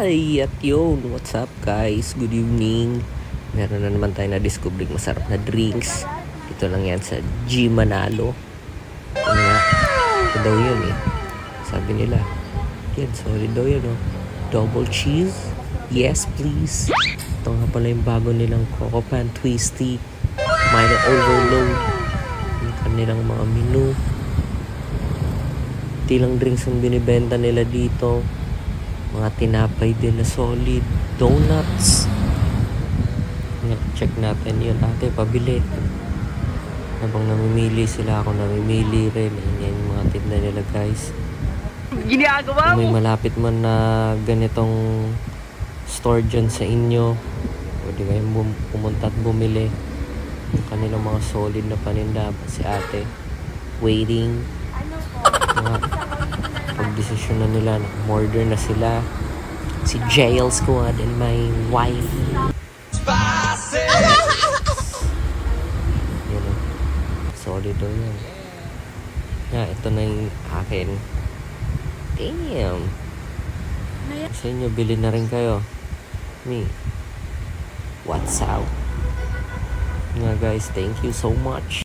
Hi! At yun, what's up guys? Good evening. Meron na naman tayo na-discover masarap na drinks. Ito lang yan sa G Manalo. Yun nga, ito daw yun eh. Sabi nila, yan, solid daw yun oh. Double cheese? Yes, please. Ito nga pala yung bago nilang Coco Pan Twisty. Minor Overload. Yung kanilang mga menu. Tilang drinks ang binibenta nila dito. Mga tinapay din na solid. Donuts. Check natin yun. Ate, pabili. Habang namimili sila, ako namimili rin. Yan yung mga tinda nila guys. Ginagawa Kung may malapit man na ganitong store dyan sa inyo, pwede kayong bum- pumunta at bumili. Yung kanilang mga solid na paninda. Si ate, waiting. Mga pagdesisyon na nila, order na sila. Si Jail Squad and my wife. Yan o. Solid daw yan. Nga, ito na yung akin. Damn. Sa inyo, bili na rin kayo. Me. What's out? Nga guys, thank you so much.